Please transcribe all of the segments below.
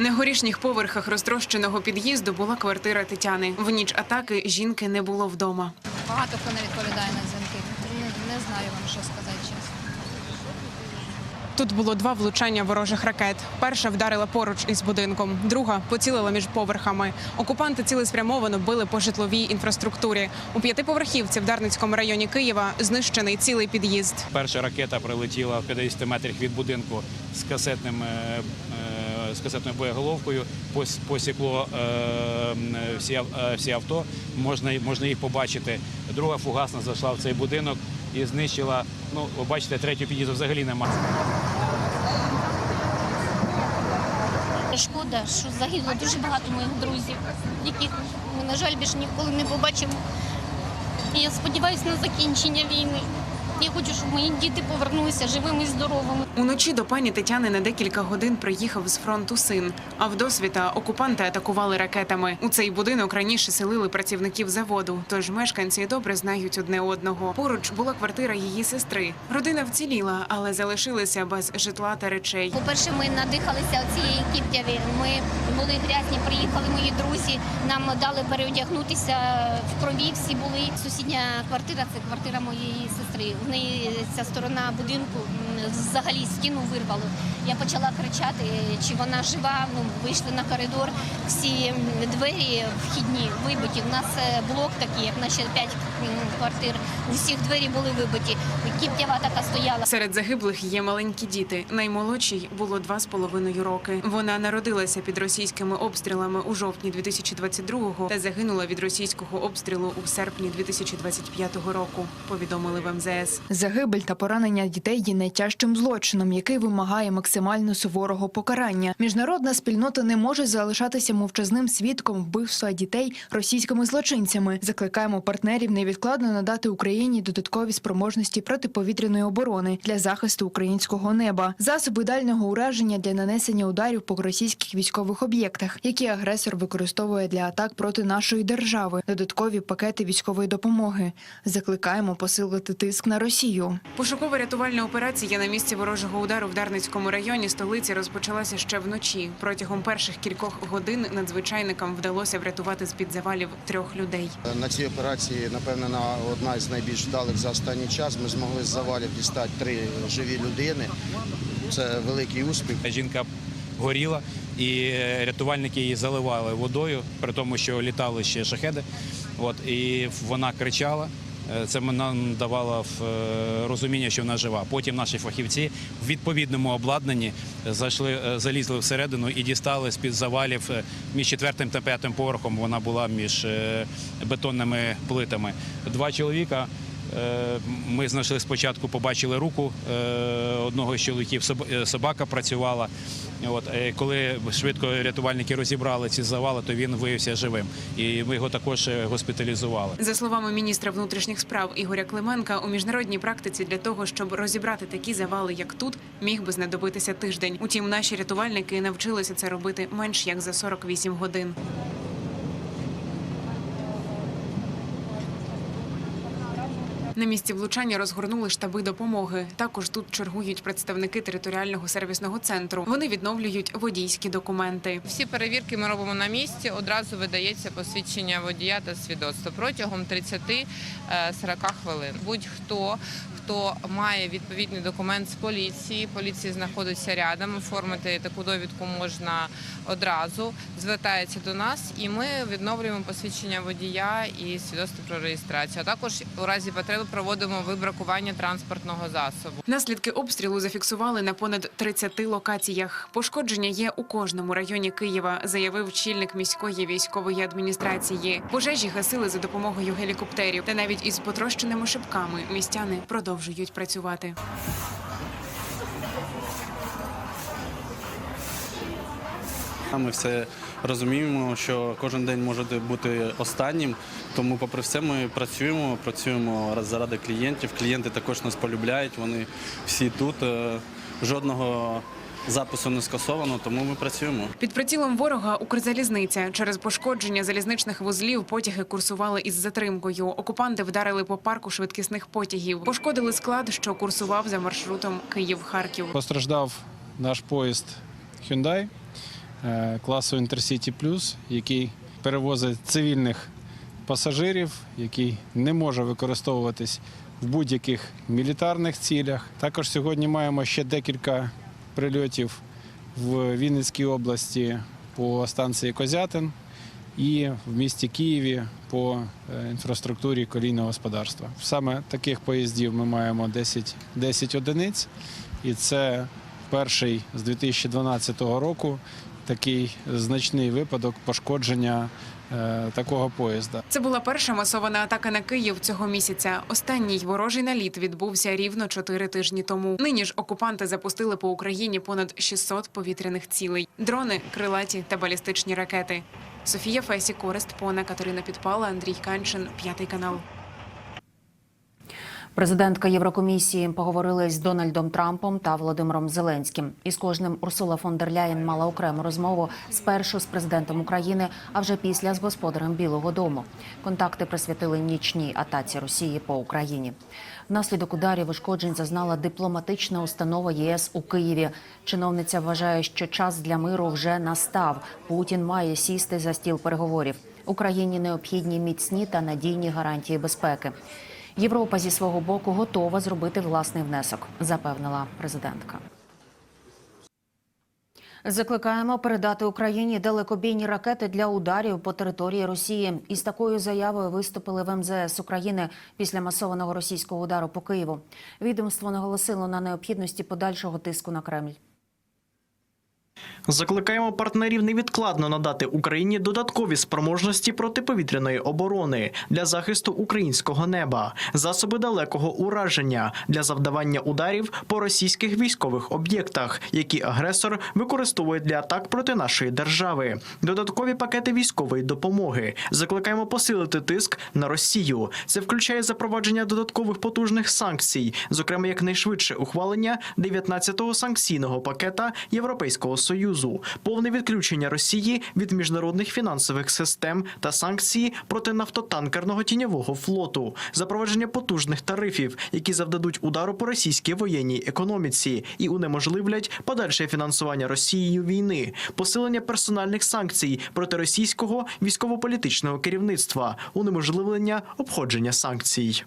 На горішніх поверхах розтрощеного під'їзду була квартира Тетяни. В ніч атаки жінки не було вдома. Багато хто не відповідає на дзвінки. Не знаю вам, що сказати чесно. Тут було два влучання ворожих ракет. Перша вдарила поруч із будинком, друга поцілила між поверхами. Окупанти цілеспрямовано били по житловій інфраструктурі. У п'ятиповерхівці в Дарницькому районі Києва знищений цілий під'їзд. Перша ракета прилетіла в 50 метрах від будинку з касетним. Е, З касетною боєголовкою посікло е, всі, е, всі авто, можна, можна їх побачити. Друга фугасна зайшла в цей будинок і знищила. Ну, ви бачите, третю під'їзду взагалі немає. Шкода, що загинуло дуже багато моїх друзів, яких ми, на жаль, більше ніколи не побачимо. І я сподіваюся на закінчення війни. Я хочу, щоб мої діти повернулися живими і здоровими. Уночі до пані Тетяни на декілька годин приїхав з фронту син. А в досвіта окупанти атакували ракетами. У цей будинок раніше селили працівників заводу. Тож мешканці добре знають одне одного. Поруч була квартира її сестри. Родина вціліла, але залишилися без житла та речей. По-перше, ми надихалися цієї кіптяві. Ми були грязні, приїхали мої друзі. Нам дали переодягнутися в крові. Всі були. Сусідня квартира це квартира моєї сестри. В ця сторона будинку взагалі стіну вирвало. Я почала кричати, чи вона жива. Ну вийшли на коридор. Всі двері вхідні вибиті. У нас е, блок такий, як наші п'ять квартир. У всіх двері були вибиті. Кіптява така стояла. Серед загиблих є маленькі діти. Наймолодшій було два з половиною роки. Вона народилася під російськими обстрілами у жовтні 2022-го та загинула від російського обстрілу у серпні 2025 року. Повідомили в МЗС. Загибель та поранення дітей є найтяжчим злочином, який вимагає максимально суворого покарання. Міжнародна спільнота не може залишатися мовчазним свідком вбивства дітей російськими злочинцями. Закликаємо партнерів невідкладно надати Україні додаткові спроможності протиповітряної оборони для захисту українського неба, засоби дальнього ураження для нанесення ударів по російських військових об'єктах, які агресор використовує для атак проти нашої держави, додаткові пакети військової допомоги. Закликаємо посилити тиск на Росію. Пошуково-рятувальна операція на місці ворожого удару в Дарницькому районі столиці розпочалася ще вночі. Протягом перших кількох годин надзвичайникам вдалося врятувати з під завалів трьох людей. На цій операції, напевно, на одна з найбільш вдалих за останній час. Ми змогли з завалів дістати три живі людини. Це великий успіх. Жінка горіла, і рятувальники її заливали водою, при тому, що літали ще шахеди. От, і вона кричала. Е, Це нам давало е, розуміння, що вона жива. Потім наші фахівці в відповідному обладнанні зайшли, е, залізли всередину і дістали з-під завалів е, між четвертим та п'ятим поверхом. Вона була між бетонними плитами. Два чоловіка. Е, Ми знайшли спочатку, побачили руку е, одного з чоловіків. е, Собака працювала. От коли швидко рятувальники розібрали ці завали, то він виявився живим. І ми його також госпіталізували. За словами міністра внутрішніх справ Ігоря Клименка, у міжнародній практиці для того, щоб розібрати такі завали, як тут, міг би знадобитися тиждень. Утім, наші рятувальники навчилися це робити менш як за 48 годин. На місці влучання розгорнули штаби допомоги. Також тут чергують представники територіального сервісного центру. Вони відновлюють водійські документи. Всі перевірки ми робимо на місці. Одразу видається посвідчення водія та свідоцтво протягом 30-40 хвилин. Будь-хто, хто має відповідний документ з поліції, поліція знаходиться рядом. Оформити таку довідку можна одразу. Звертається до нас, і ми відновлюємо посвідчення водія і свідоцтво про реєстрацію. А також у разі потреби проводимо вибракування транспортного засобу. Наслідки обстрілу зафіксували на понад 30 локаціях. Пошкодження є у кожному районі Києва, заявив чільник міської військової адміністрації. Пожежі гасили за допомогою гелікоптерів, та навіть із потрощеними шибками містяни продовжують працювати. Ми все розуміємо, що кожен день може бути останнім. Тому, попри все, ми працюємо, працюємо заради клієнтів. Клієнти також нас полюбляють. Вони всі тут. Е, Жодного запису не скасовано, тому ми працюємо. Під прицілом ворога Укрзалізниця через пошкодження залізничних вузлів потяги курсували із затримкою. Окупанти вдарили по парку швидкісних потягів. Пошкодили склад, що курсував за маршрутом Київ-Харків. Постраждав наш поїзд Hyundai. е, класу Intercity Plus, який перевозить цивільних пасажирів, який не може використовуватись в будь-яких мілітарних цілях. Також сьогодні маємо ще декілька прильотів в Вінницькій області по станції Козятин і в місті Києві по е, інфраструктурі колійного господарства. Саме таких поїздів ми маємо 10, 10 одиниць, і це перший з 2012 року такий значний випадок пошкодження такого поїзда. Це була перша масована атака на Київ цього місяця. Останній ворожий наліт відбувся рівно чотири тижні тому. Нині ж окупанти запустили по Україні понад 600 повітряних цілей: дрони, крилаті та балістичні ракети. Софія Фесі, Корест Пона, Катерина Підпала, Андрій Канчин, п'ятий канал. Президентка Єврокомісії поговорили з Дональдом Трампом та Володимиром Зеленським. І з кожним Урсула фон дер Ляєн мала окрему розмову спершу з президентом України, а вже після з господарем Білого Дому. Контакти присвятили нічній атаці Росії по Україні. Внаслідок ударів ушкоджень зазнала дипломатична установа ЄС у Києві. Чиновниця вважає, що час для миру вже настав. Путін має сісти за стіл переговорів. Україні необхідні міцні та надійні гарантії безпеки. Європа зі свого боку готова зробити власний внесок, запевнила президентка. Закликаємо передати Україні далекобійні ракети для ударів по території Росії. Із такою заявою виступили в МЗС України після масованого російського удару по Києву. Відомство наголосило на необхідності подальшого тиску на Кремль. Закликаємо партнерів невідкладно надати Україні додаткові спроможності протиповітряної оборони для захисту українського неба, засоби далекого ураження для завдавання ударів по російських військових об'єктах, які агресор використовує для атак проти нашої держави, додаткові пакети військової допомоги. Закликаємо посилити тиск на Росію. Це включає запровадження додаткових потужних санкцій, зокрема якнайшвидше ухвалення 19-го санкційного пакета Європейського союзу, повне відключення Росії від міжнародних фінансових систем та санкції проти нафтотанкерного тіньового флоту, запровадження потужних тарифів, які завдадуть удару по російській воєнній економіці і унеможливлять подальше фінансування Росією війни, посилення персональних санкцій проти російського військово-політичного керівництва, унеможливлення обходження санкцій.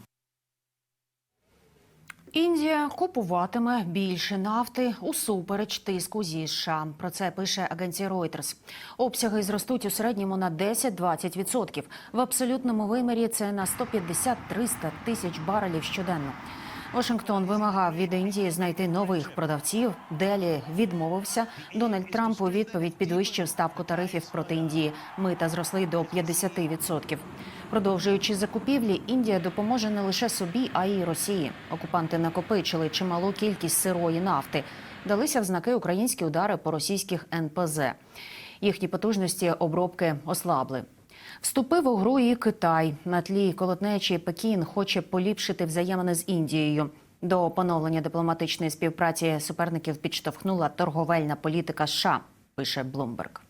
Індія купуватиме більше нафти усупереч тиску зі США. Про це пише агенція Reuters. Обсяги зростуть у середньому на 10-20%. В абсолютному вимірі це на 150-300 тисяч барелів щоденно. Вашингтон вимагав від Індії знайти нових продавців. Делі відмовився. Дональд Трамп у відповідь підвищив ставку тарифів проти Індії. Мита зросли до 50%. Продовжуючи закупівлі, Індія допоможе не лише собі, а й Росії. Окупанти накопичили чималу кількість сирої нафти. Далися в знаки українські удари по російських НПЗ. Їхні потужності обробки ослабли. Вступив у гру і Китай. На тлі колотнечі Пекін хоче поліпшити взаємини з Індією. До поновлення дипломатичної співпраці суперників підштовхнула торговельна політика США, пише Блумберг.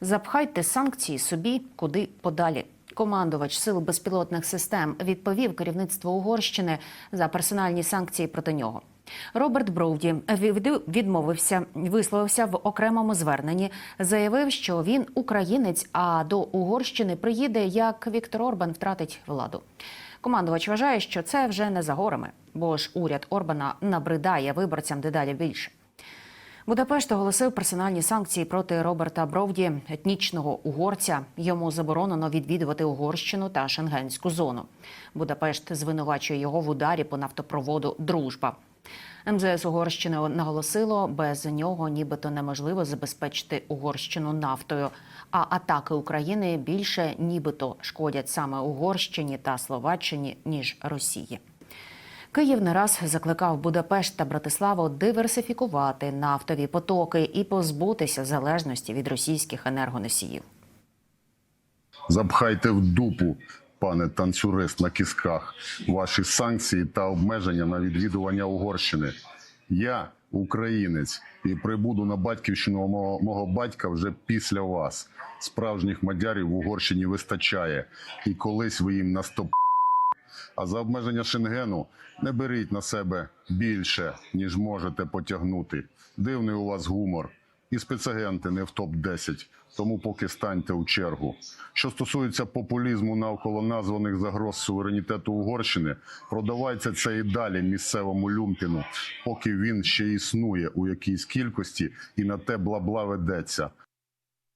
Запхайте санкції собі куди подалі. Командувач сил безпілотних систем відповів керівництву Угорщини за персональні санкції проти нього. Роберт Броуді відмовився, висловився в окремому зверненні, заявив, що він українець, а до Угорщини приїде, як Віктор Орбан втратить владу. Командувач вважає, що це вже не за горами, бо ж уряд Орбана набридає виборцям дедалі більше. Будапешт оголосив персональні санкції проти Роберта Бровді, етнічного угорця. Йому заборонено відвідувати Угорщину та Шенгенську зону. Будапешт звинувачує його в ударі по нафтопроводу Дружба. МЗС Угорщини наголосило, без нього нібито неможливо забезпечити Угорщину нафтою. А атаки України більше нібито шкодять саме Угорщині та Словаччині ніж Росії. Київ не раз закликав Будапешт та Братиславу диверсифікувати нафтові потоки і позбутися залежності від російських енергоносіїв. Запхайте в дупу, пане танцюрист на кістках, ваші санкції та обмеження на відвідування Угорщини. Я українець і прибуду на батьківщину мого, мого батька вже після вас. Справжніх мадярів в Угорщині вистачає, і колись ви їм на стоп А за обмеження Шенгену не беріть на себе більше, ніж можете потягнути. Дивний у вас гумор. І спецагенти не в топ-10, тому поки станьте у чергу. Що стосується популізму навколо названих загроз суверенітету Угорщини, продавайте це і далі місцевому люмпіну, поки він ще існує у якійсь кількості і на те бла-бла ведеться.